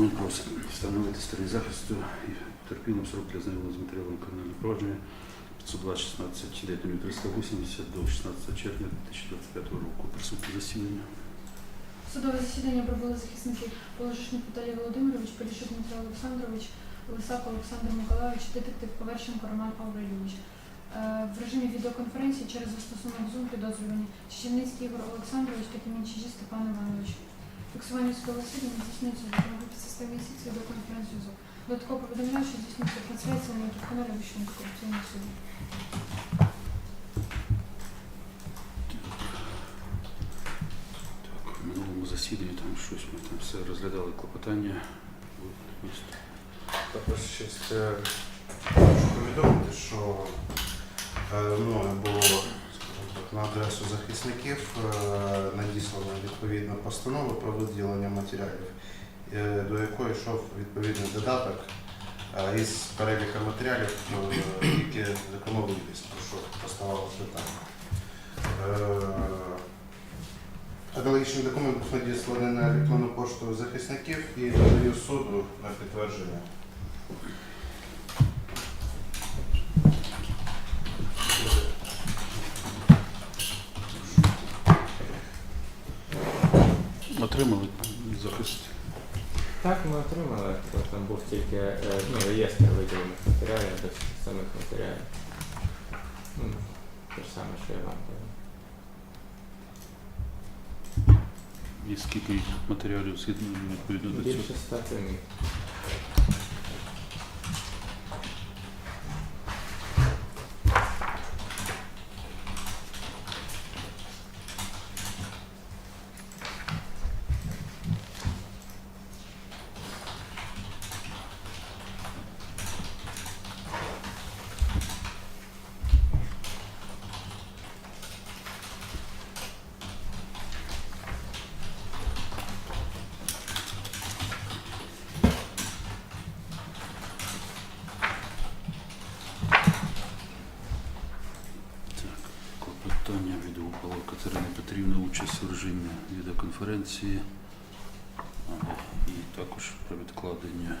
Документ просить встановити стороні захисту і терпілим срок для знайомлення з матеріалом кримінального провадження 502 16 380 до 16 червня 2025 року. Присутні засідання. Судове засідання пробули захисники Положишник Віталій Володимирович, Поліщук Дмитро Олександрович, Лисак Олександр Миколайович, детектив Поверченко Роман Павлович. Е, В режимі відеоконференції через застосунок Zoom підозрювані Чечевницький Ігор Олександрович та Кімінчижі Степан Іванович. Фіксування судового засідання здійснюється за допомогою системи СІК відеоконференц-зв'язок. Додатково повідомляю, що здійснюється трансляція на youtube каналі Вищого антикорупційного суду. Так, в минулому засіданні там щось ми там все розглядали клопотання. Також ще е, хочу повідомити, що е, мною було на адресу захисників е, надіслано відповідна постанова про виділення матеріалів, е, до якої йшов відповідний додаток е, із переліка матеріалів, які законовий ліс, про що поставалося питання. Аналогічний документ був надісланий на електронну пошту захисників і надаю суду на підтвердження. Отримали захист. Так, ми отримали, там був тільки е, ну, реєстр виділених матеріалів без самих матеріалів. Ну, те ж саме, що я вам кажу. І скільки матеріалів згідно відповідно до цього? Більше ста томів. Так, клопотання від Упала Катерини Петрівни, участь в режимі відеоконференції. І також про відкладення.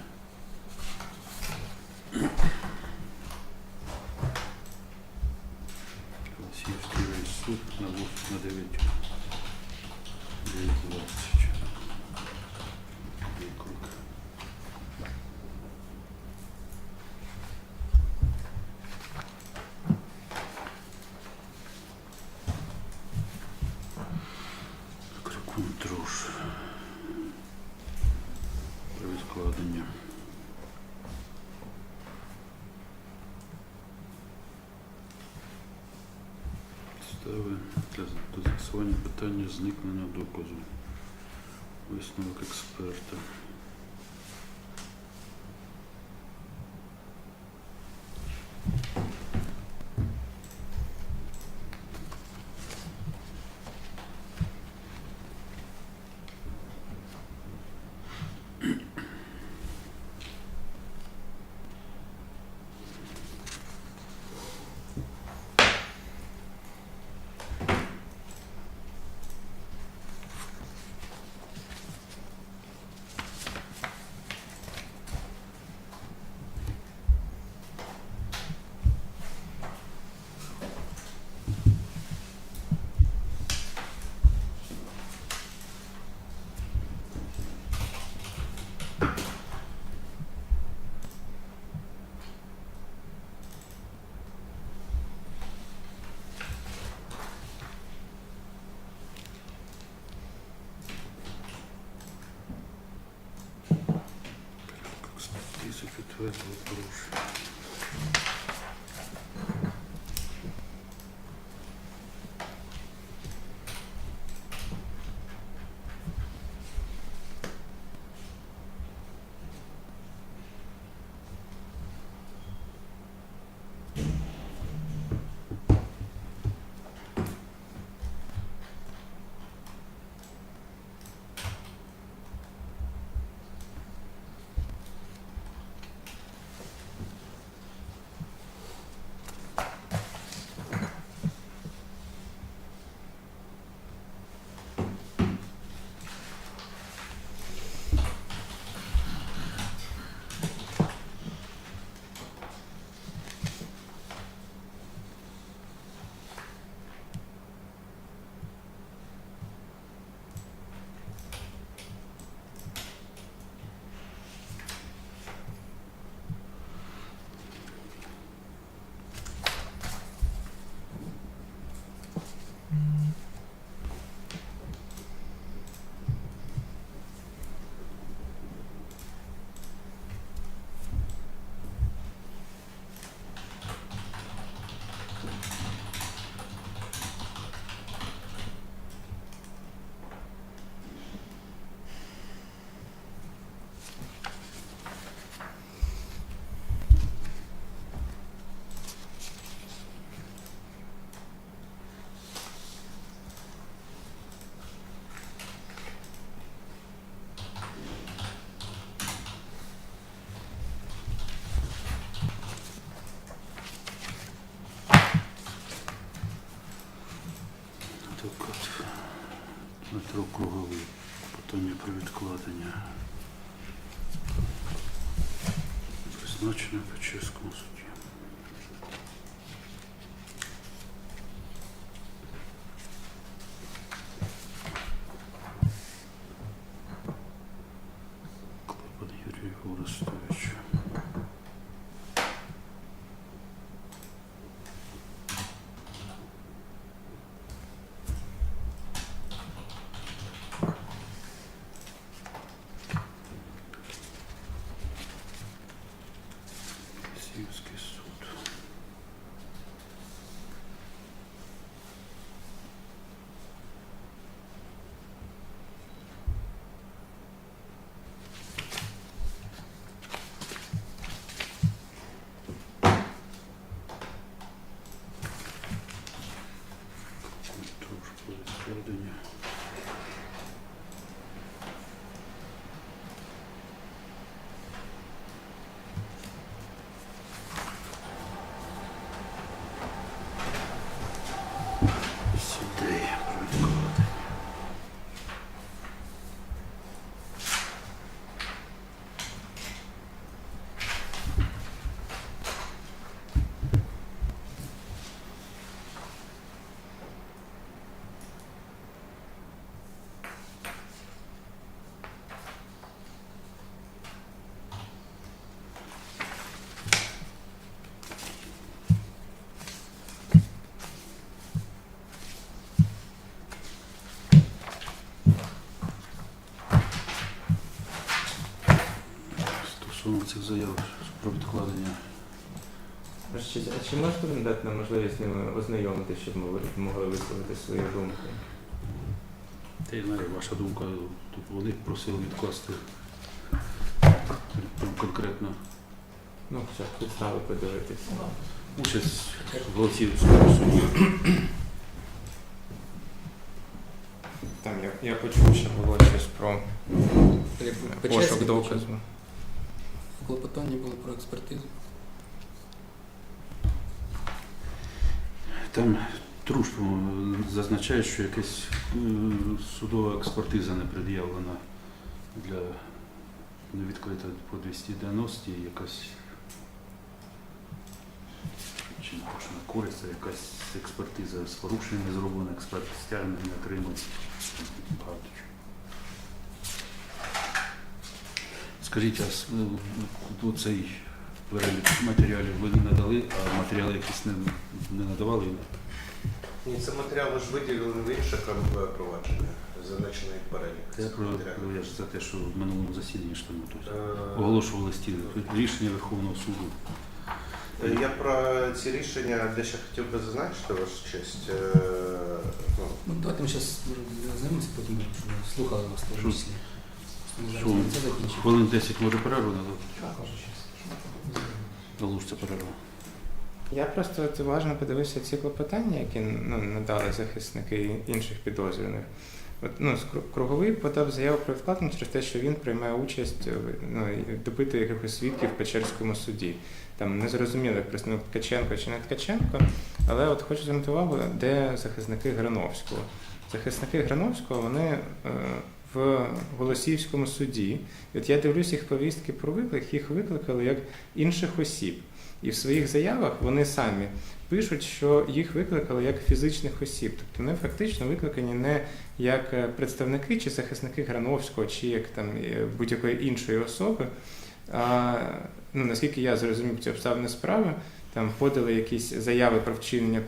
Голосіївський райсуд на 8 на 9 9.20. Виклик. Крикун труш. Про відкладення. Підстави для з'ясування питання зникнення доказу. Висновок експерта. Kıvırcık durmuş. на трьохкругову, питання про відкладення. призначення по чеському суді. Заяв про відкладення. Ваша честь, А чи можете ви дати нам можливість з ними ознайомити, щоб ми могли висловити свої думки? Та я знаю, ваша думка, тут вони просили відкласти прям конкретно Ну, хоча б підстави подивитися. участь в Голосіївському суді. Там я, я почув, що було щось про пошук доказу. Клопотання було про експертизу. Там труш зазначає, що якась е, судова експертиза не пред'явлена для відкрита по 290 якась чи не користь, якась експертиза з порушеннями зроблена, експерт стягнення не отримав. Багато чого. Скажіть, а с- е, цей перелік матеріалів ви не надали, а матеріали якісь не, не надавали? Ні, це матеріали ж виділені в інше КМП провадження, зазначений перелік. Це про я ж за те, що в минулому засіданні ж там тут Е, оголошували стіл рішення Верховного суду. Е, Я про ці рішення дещо хотів би зазначити, ваша честь. Е, ну, Ну, давайте ми зараз знайомимося, потім слухали вас Що? Хвилин 10 може перерву надати? Залужця перерва. Я просто от уважно подивився ці клопотання, які ну, надали захисники інших підозрюваних. От, ну, круговий подав заяву про відкладення через те, що він приймає участь, ну, і допитує якихось свідків в Печерському суді. Там не зрозуміло, як представник Ткаченко чи не Ткаченко, але от хочу звернути увагу, де захисники Грановського. Захисники Грановського вони е, в Голосіївському суді. І от я дивлюсь їх повістки про виклик, їх викликали як інших осіб. І в своїх заявах вони самі пишуть, що їх викликали як фізичних осіб. Тобто вони фактично викликані не як е, представники чи захисники Грановського, чи як там е, будь-якої іншої особи. А ну, наскільки я зрозумів ці обставини справи, там подали якісь заяви про вчинення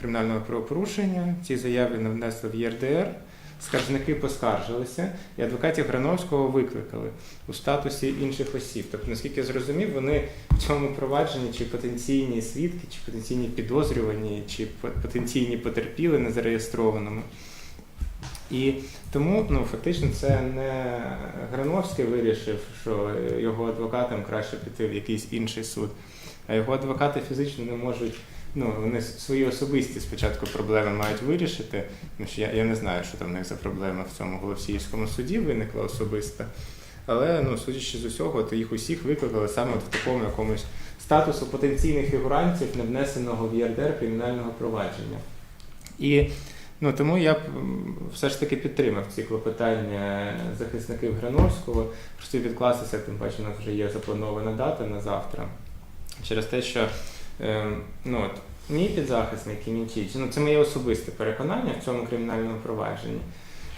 кримінального правопорушення. Ці заяви не внесли в ЄРДР. Скаржники поскаржилися, і адвокатів Грановського викликали у статусі інших осіб. Тобто, наскільки я зрозумів, вони в цьому провадженні чи потенційні свідки, чи потенційні підозрювані, чи потенційні потерпіли незареєстрованими. І тому ну, фактично це не Грановський вирішив, що його адвокатам краще піти в якийсь інший суд, а його адвокати фізично не можуть. Ну, вони свої особисті спочатку проблеми мають вирішити. Тому що я, я не знаю, що там в них за проблема в цьому Голосіївському суді виникла особиста. Але ну, судячи з усього, то їх усіх викликали саме в такому якомусь статусу потенційних фігурантів, не внесеного в ЄРДР кримінального провадження. І Ну тому я б все ж таки підтримав ці клопотання захисників Грановського. Хотів відкластися, тим паче у нас вже є запланована дата на завтра. Через те, що ну, от, мій підзахисник Кімінчич, ну це моє особисте переконання в цьому кримінальному провадженні.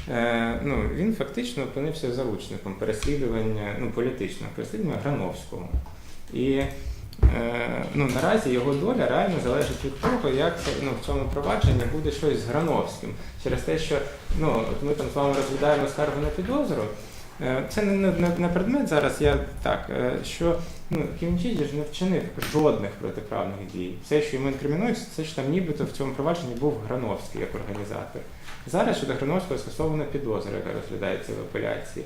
Е, ну, він фактично опинився заручником переслідування, ну, політичного переслідування Грановського. І е, ну, наразі його доля реально залежить від того, як ну, в цьому провадженні буде щось з Грановським. Через те, що ну, от ми там з вами розглядаємо скаргу на підозру. Е, Це не, не, не предмет зараз. Я так, що ну, Кімчіді ж не вчинив жодних протиправних дій. Все, що йому інкримінується, це ж там нібито в цьому провадженні був Грановський як організатор. Зараз щодо Грановського скасована підозра, яка розглядається в апеляції.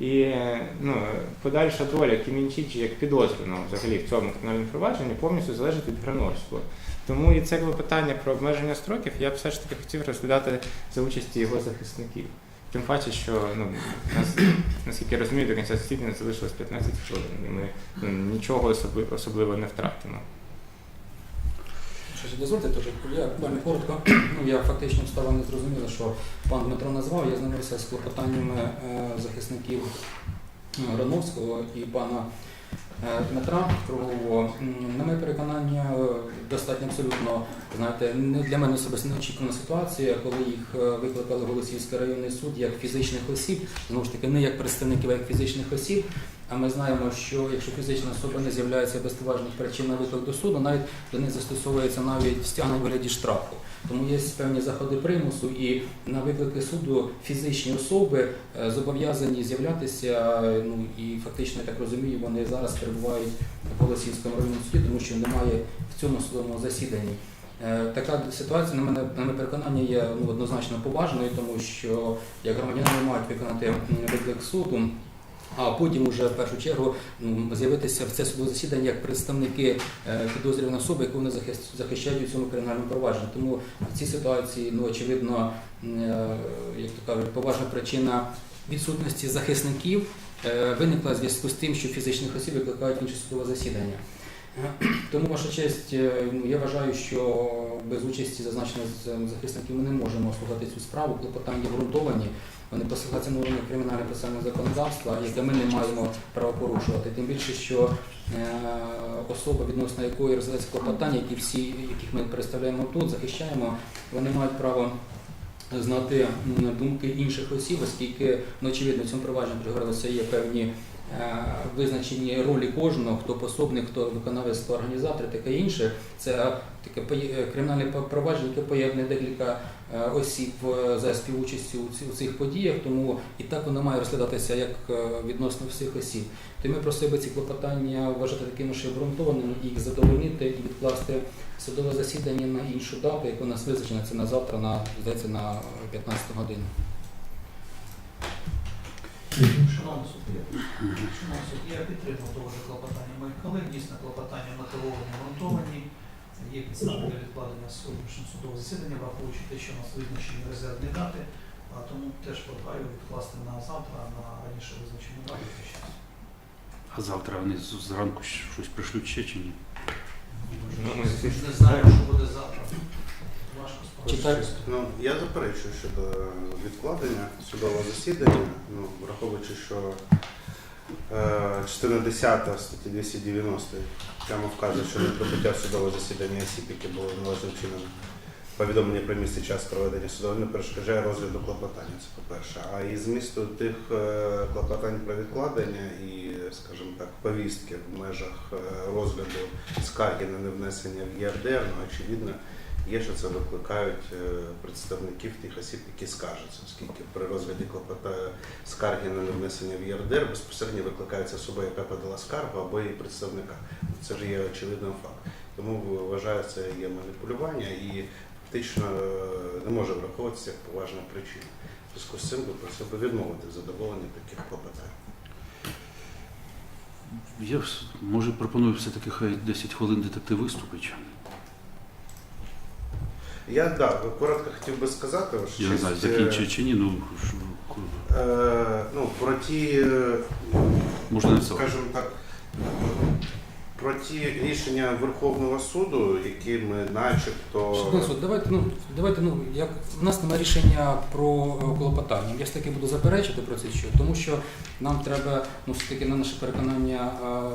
І ну, подальша доля Кімінчичі як підозрюваного взагалі в цьому кримінальному провадженні повністю залежить від Грановського. Тому і це клопотання про обмеження строків я б все ж таки хотів розглядати за участі його захисників. Тим паче, що ну, нас, наскільки я розумію, до кінця засідання залишилось 15 хвилин, і ми ну, нічого особи- особливо не втратимо. Що дозвольте, теж я буквально коротко. Ну, я фактично встала не зрозуміла, що пан Дмитро назвав. Я знайомився з клопотаннями е, захисників е, Рановського і пана Дмитра Кругового. На моє переконання, е, достатньо абсолютно, знаєте, не для мене особисто неочікувана ситуація, коли їх е, викликали в Голосіївський районний суд як фізичних осіб, знову ж таки, не як представників, а як фізичних осіб. А ми знаємо, що якщо фізична особа не з'являється без поважних причин на виклик до суду, навіть до них застосовується навіть стягнення вигляді штрафу. Тому є певні заходи примусу, і на виклики суду фізичні особи е, зобов'язані з'являтися. Ну і фактично, я так розумію, вони зараз перебувають в Голосівському районному суді, тому що немає в цьому судовому засіданні. Е, Така ситуація на мене на моє переконання є ну, однозначно поважною, тому що як громадяни мають виконати виклик суду. А потім уже в першу чергу ну, з'явитися в це судове засідання як представники е, підозрюваної особи, яку вони захищають у цьому кримінальному провадженні. Тому в цій ситуації, ну очевидно, е, як то кажуть, поважна причина відсутності захисників е, виникла в зв'язку з тим, що фізичних осіб викликають інше судове засідання. Тому, ваша честь, ну, я вважаю, що без участі зазначених захисників ми не можемо слухати цю справу. Клопотання ґрунтовані. Вони посилаються на уровні кримінального процесуального законодавства, яке ми не маємо права порушувати. Тим більше, що е, особа, відносно якої розглядається клопотання, які всі, яких ми представляємо тут, захищаємо, вони мають право знати думки інших осіб, оскільки, ну, очевидно, в цьому провадженні говорилося, є певні визначені ролі кожного, хто пособник, хто виконавець, хто організатор, таке інше. Це таке поє- кримінальне провадження, яке поєднує декілька е, осіб е, за співучастю у цих подіях, тому і так воно має розглядатися як е, відносно всіх осіб. То ми просили би ці клопотання вважати такими, що обґрунтованими, їх задовольнити і відкласти судове засідання на іншу дату, яку у нас визначена це на завтра, на здається, на 15 годину. Шановний суддя, шановний суддя, я підтримав того ж клопотання моїх колег. Дійсно, клопотання мотивовані, ґрунтовані. Є підстави для відкладення сьогоднішнього судового засідання, враховуючи те, що у нас визначені резервні дати, а тому теж прохаю відкласти на завтра, на раніше визначену дату. А завтра вони зранку щось пришлють ще чи ні? Ну, Ми ми ж не знаємо, що буде завтра. Спростити. Ну, я заперечую щодо відкладення судового засідання, ну, враховуючи, що е, частина 10 статті 290 прямо вказує, що неприбуття судового засідання осіб, було належним чином повідомлення про місце час проведення судового не перешкоджає розгляду клопотання, це по-перше. А із змісту тих е, клопотань про відкладення і, скажімо так, повістки в межах е, розгляду скарги на невнесення в ЄРДР, ну, очевидно, є, що це викликають е, представників тих осіб, які скаржаться, оскільки при розгляді клопота скарги на невнесення в ЄРДР безпосередньо викликається особа, яка подала скаргу або її представника. Це ж є очевидним факт. Тому вважаю, це є маніпулювання і фактично е, не може враховуватися як поважна причина. Зв'язку з цим би просив би відмовити в таких клопотань. Я може пропоную все-таки хай 10 хвилин детектив виступить. Я да, коротко хотів би сказати, що Я не знаю, закінчує чи ні, ну е, ну, про ті, можна не скажімо так, Про ті рішення Верховного суду, які ми начебто. Шановний суд, давайте, ну, давайте, ну, як в нас немає рішення про е, клопотання. Я ж таки буду заперечити про це, що тому що нам треба, ну, все таки на наше переконання е,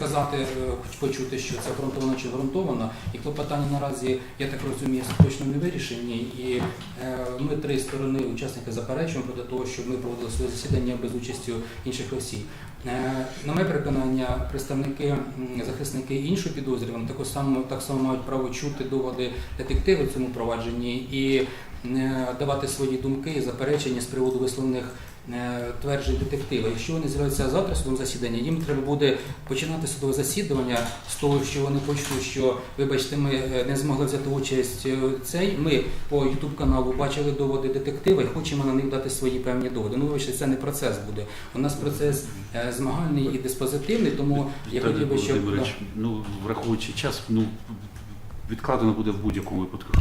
сказати, е, почути, що це ґрунтовано чи ґрунтовано, і клопотання наразі, я так розумію, точно не вирішені. І е, ми три сторони учасники заперечуємо проти того, щоб ми проводили своє засідання без участі інших осіб. Е, На моє переконання, представники захисники іншого підозрюваного також само так само мають право чути доводи детективів в цьому провадженні і давати свої думки і заперечення з приводу висловлених е, тверджень детектива. Якщо вони з'являються завтра в судовому засіданні, їм треба буде починати судове засідання з того, що вони почують, що вибачте, ми е, не змогли взяти участь е, цей. Ми по youtube каналу бачили доводи детектива і хочемо на них дати свої певні доводи. Ну вибачте, це не процес буде. У нас процес змагальний і диспозитивний, тому я хотів би, щоб ну, враховуючи час, ну, відкладено буде в будь-якому випадку.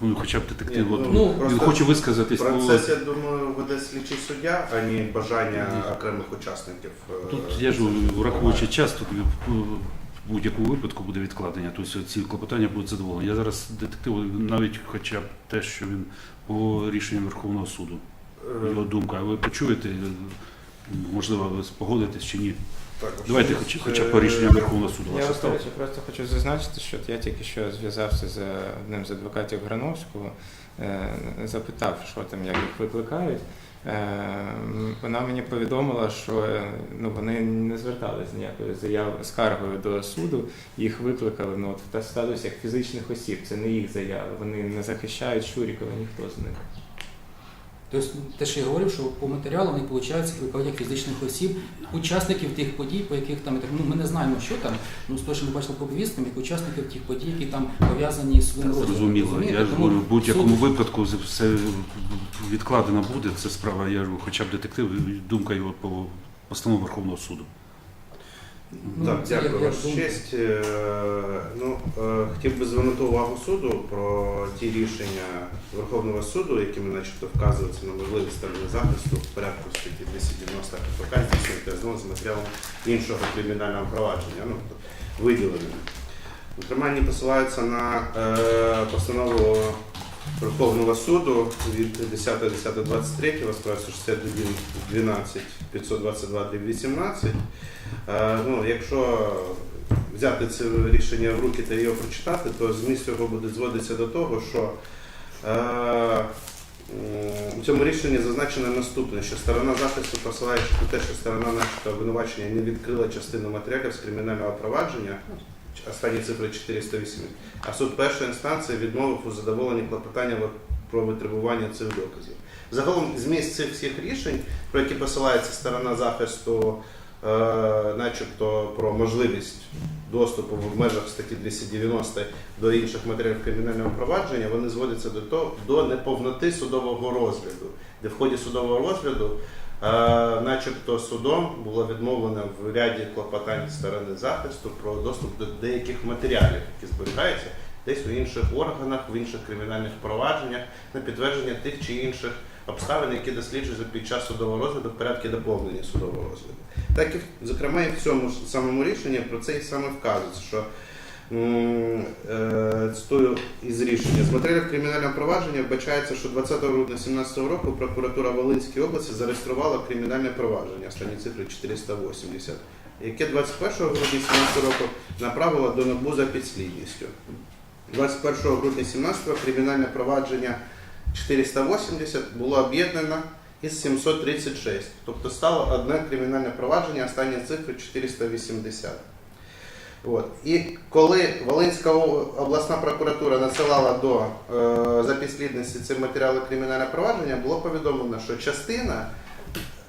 Ну, хоча б детектив, Ні, от, ну, він просто хоче висказатись. ну, Процес, я думаю, веде слідчий суддя, а не бажання окремих учасників. е, Тут я ж враховуючи час, тут в в будь-якому випадку буде відкладення. Тобто ці клопотання будуть задоволені. Я зараз детективу навіть хоча б те, що він по рішенню Верховного суду. Е, Його думка. А ви почуєте, можливо, ви погодитесь чи ні? Також. Давайте хоч, хоча б по рішенню Верховного суду. Я речі, просто хочу зазначити, що я тільки що зв'язався з одним з адвокатів Грановського, е, запитав, що там, як їх викликають. Е, Вона мені повідомила, що е, ну, вони не зверталися з ніякою заявою скаргою до суду, їх викликали ну, от, в статусі як фізичних осіб, це не їх заяви, вони не захищають Шурікова, ніхто з них. Тобто, те, що я говорив, що по матеріалу не виходить викладання фізичних осіб, учасників тих подій, по яких там ну, ми не знаємо, що там. Ну з того, що ми бачили по повісткам, як учасників тих подій, які там пов'язані з своїм розвитком. Зрозуміло. Я ж говорю, в будь-якому суд- випадку все відкладено буде. Це справа, я ж хоча б детектив, думка його по постанову Верховного суду. Ну, Так, дякую, як честь. Е, Ну, е, хотів би звернути увагу суду про ті рішення Верховного суду, якими начебто вказуються на можливість сторони захисту в порядку статті 290 КПК здійснювати знову з матеріалом іншого кримінального провадження, ну, виділеним. Зокрема, вони посилаються на е, постанову Верховного суду від 10.10.23 справа 61 12 522 18 Е, Ну, якщо взяти це рішення в руки та його прочитати, то зміст його буде зводитися до того, що е, у цьому рішенні зазначено наступне, що сторона захисту, посилаючи на те, що сторона начебто обвинувачення не відкрила частину матеріалів з кримінального провадження, останні цифри 408, а суд першої інстанції відмовив у задоволенні клопотання про витребування цих доказів. Загалом зміст цих всіх рішень, про які посилається сторона захисту, е, начебто про можливість доступу в межах статті 290 до інших матеріалів кримінального провадження, вони зводяться до того до неповноти судового розгляду, де в ході судового розгляду, начебто судом було відмовлено в ряді клопотань сторони захисту про доступ до деяких матеріалів, які зберігаються десь у інших органах, в інших кримінальних провадженнях на підтвердження тих чи інших обставин, які досліджуються під час судового розгляду в порядку доповнення судового розгляду. Так і зокрема і в цьому самому рішенні про це і саме вказується, що е, цитую із рішення з матеріалів кримінального провадження вбачається, що 20 грудня 2017 року прокуратура Волинської області зареєструвала кримінальне провадження, останні цифри 480, яке 21 грудня 2017 року направила до НАБУ за підслідністю. 21 грудня 2017 кримінальне провадження 480 було об'єднано із 736. Тобто стало одне кримінальне провадження, останні цифри 480. От. І коли Волинська обласна прокуратура надсилала до е, за підслідності ці матеріали кримінального провадження, було повідомлено, що частина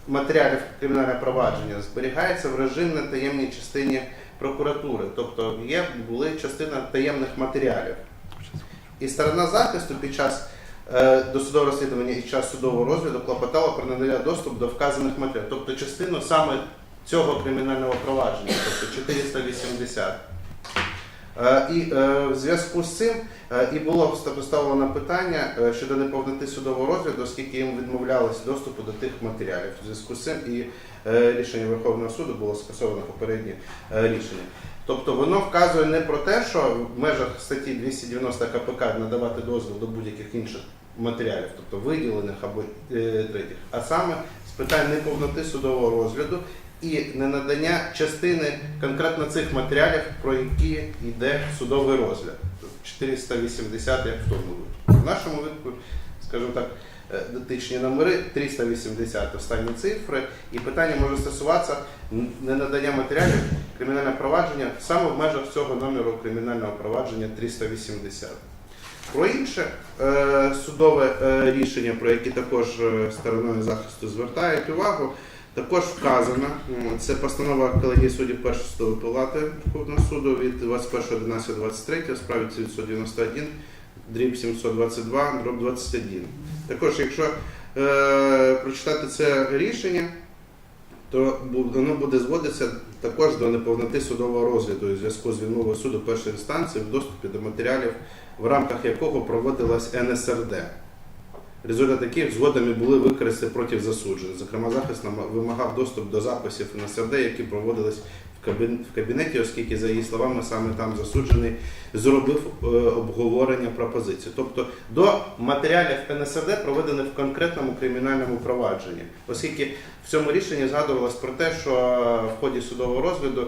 матеріалів кримінального провадження зберігається в режимній таємній частині прокуратури. Тобто є були частина таємних матеріалів. І сторона захисту під час е, досудового розслідування і час судового розгляду клопотала про надання доступ до вказаних матеріалів, тобто частину саме цього кримінального провадження, тобто 480. Е, І е, в зв'язку з цим е, і було поставлено питання щодо неповноти судового розгляду, оскільки їм відмовлялось доступу до тих матеріалів. В зв'язку з цим і рішення Верховного суду було скасовано попереднє рішення. Тобто воно вказує не про те, що в межах статті 290 КПК надавати дозвіл до будь-яких інших матеріалів, тобто виділених або третіх, а саме з питань неповноти судового розгляду і ненадання частини конкретно цих матеріалів, про які йде судовий розгляд. Тобто 480, як в тому випадку. В нашому випадку, скажімо так, е, дотичні номери 380 останні цифри, і питання може стосуватися ненадання матеріалів кримінального провадження саме в межах цього номеру кримінального провадження 380. Про інше е, судове е, рішення, про яке також стороною захисту звертають увагу, також вказано. Це постанова колегії суддів першої судової палати Верховного суду від 21.11.23 у справі 991 дріб 722 дроб 21. Також, якщо е, прочитати це рішення, то воно буде зводитися також до неповноти судового розгляду у зв'язку з відмовою суду першої інстанції в доступі до матеріалів, в рамках якого проводилась НСРД. Результати яких згодами були використані проти засуджених. Зокрема, захист вимагав доступ до записів НСРД, які проводились в кабін- в кабінеті, оскільки, за її словами, саме там засуджений зробив е, обговорення пропозиції. Тобто до матеріалів НСРД проведені в конкретному кримінальному провадженні, оскільки в цьому рішенні згадувалось про те, що в ході судового розгляду,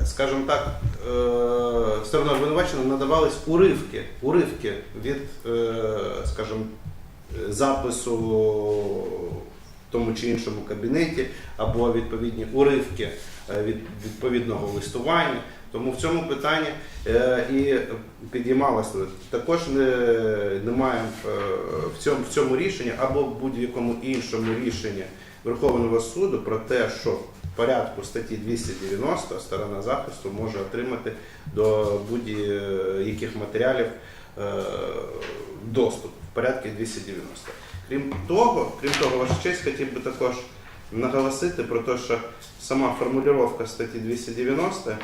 е, скажімо так, е, стороною обвинувачення надавались уривки, уривки від, е, скажімо, е, запису в тому чи іншому кабінеті, або відповідні уривки е, від відповідного листування. Тому в цьому питанні е, і підіймалося. Також не, немає е, в цьому, в цьому рішенні або в будь-якому іншому рішенні Верховного суду про те, що в порядку статті 290 сторона захисту може отримати до будь-яких матеріалів доступ в порядку 290. Крім того, крім того, ваша честь, хотів би також наголосити про те, що сама формулювання статті 290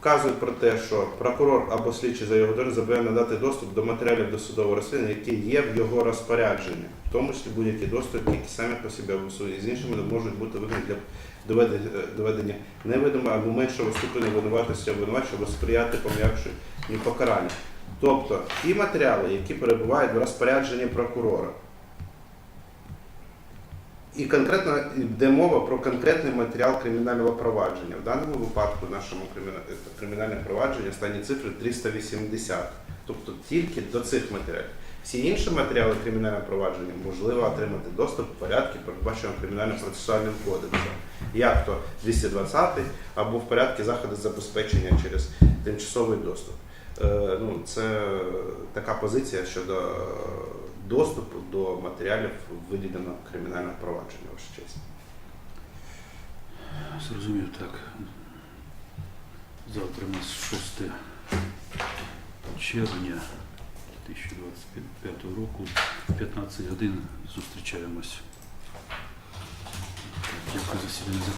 вказує про те, що прокурор або слідчий за його долю зобов'язаний надати доступ до матеріалів досудового розслідування, які є в його розпорядженні, в тому числі будь-які доступи, які самі по собі або суді з іншими можуть бути виконані для доведення, доведення невидимого або меншого ступеня винуватості обвинувачення або сприяти пом'якшенню покарання. Тобто ті матеріали, які перебувають в розпорядженні прокурора. І конкретно йде мова про конкретний матеріал кримінального провадження. В даному випадку нашому кримінальне провадження останні цифри 380. Тобто тільки до цих матеріалів. Всі інші матеріали кримінального провадження можливо отримати доступ в порядку, передбаченому кримінальним процесуальним кодексом, як то 220 або в порядку заходу забезпечення через тимчасовий доступ. Е, ну, це така позиція щодо доступу до матеріалів виділеного кримінального провадження, ваша честь. Зрозумів так. Завтра у нас 6 червня 2025 року, в 15 годин зустрічаємось. Дякую за засідання.